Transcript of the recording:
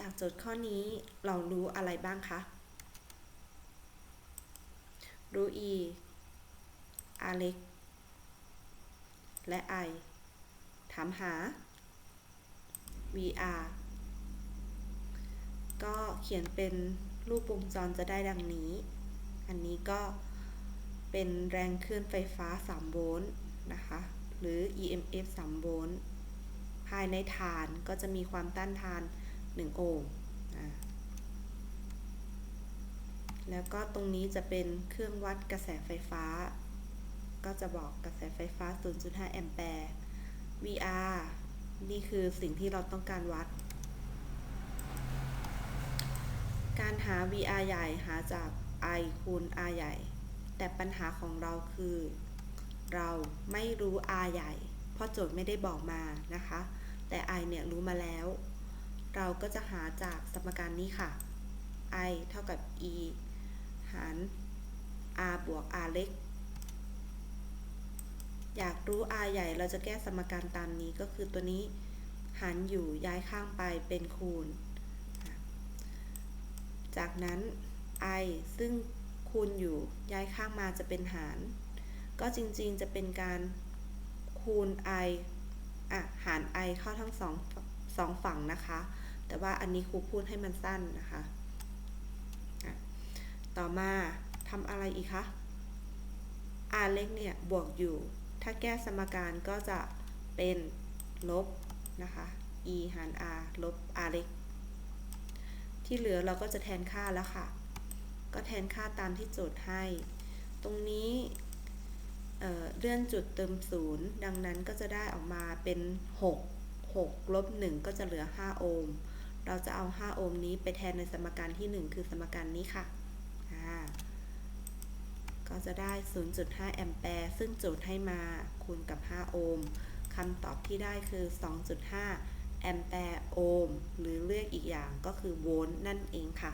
จากโจทย์ข้อนี้เรารู้อะไรบ้างคะ รู้ e r เล็ก และ i ถามหา vr ก็เขียนเป็นรูปวงจรจะได้ดังนี้ อันนี้ก็เป็นแรงเคลื่อนไฟฟ้า 3 โวลต์นะคะ หรือ EMF 3 โวลต์ ภายในฐานก็จะมีความต้านทาน 1 โอห์มแล้วก็ตรงนี้จะเป็นเครื่องวัดกระแสไฟฟ้า ก็จะบอกกระแสไฟฟ้า 0.5 แอมแปร์ VR นี่คือสิ่งที่เราต้องการวัด การหา VR ใหญ่หาจาก I คูณ R ใหญ่ แต่ปัญหาของเราคือ เราไม่รู้ R ใหญ่ เพราะโจทย์ไม่ได้บอกมานะคะ แต่ I เนี่ยรู้มาแล้ว เราก็จะหาจากสมการนี้ค่ะ I เท่ากับ E หาร R บวก R เล็ก อยากรู้ R ใหญ่เราจะแก้สมการตามนี้ก็คือตัวนี้หารอยู่ย้ายข้างไปเป็นคูณ จากนั้น i ซึ่งคูณอยู่ย้ายข้างมาจะเป็นหาร ก็จริงๆจะเป็นการคูณ i อะหาร i เข้าทั้งสอง สองฝั่งนะคะ แต่ว่าอันนี้ครูพูดให้มันสั้นนะคะต่อมาทำอะไรอีกคะ r เล็กเนี่ยบวกอยู่ ถ้าแก้สมการก็จะเป็นลบนะคะ e หาร r ลบ r เล็ก ที่เหลือเราก็จะแทนค่าแล้วค่ะ ก็แทนค่าตามที่โจทย์ให้ ตรงนี้เเลื่อนจุดเติมศูนย์ดังนั้นก็จะได้ออกมาเป็น 6 6ลบ1ก็จะเหลือ 5 โอห์ม เราจะเอา 5 โอห์มนี้ไปแทนในสมการที่ 1 คือสมการนี้ค่ะ ก็จะได้ 0.5 แอมแปร์ ซึ่งโจทย์ให้มาคูณกับ 5 โอห์มคำตอบที่ได้คือ 2.5 แอมแปร์โอห์ม หรือเรียกอีกอย่างก็คือโวลต์นั่นเองค่ะ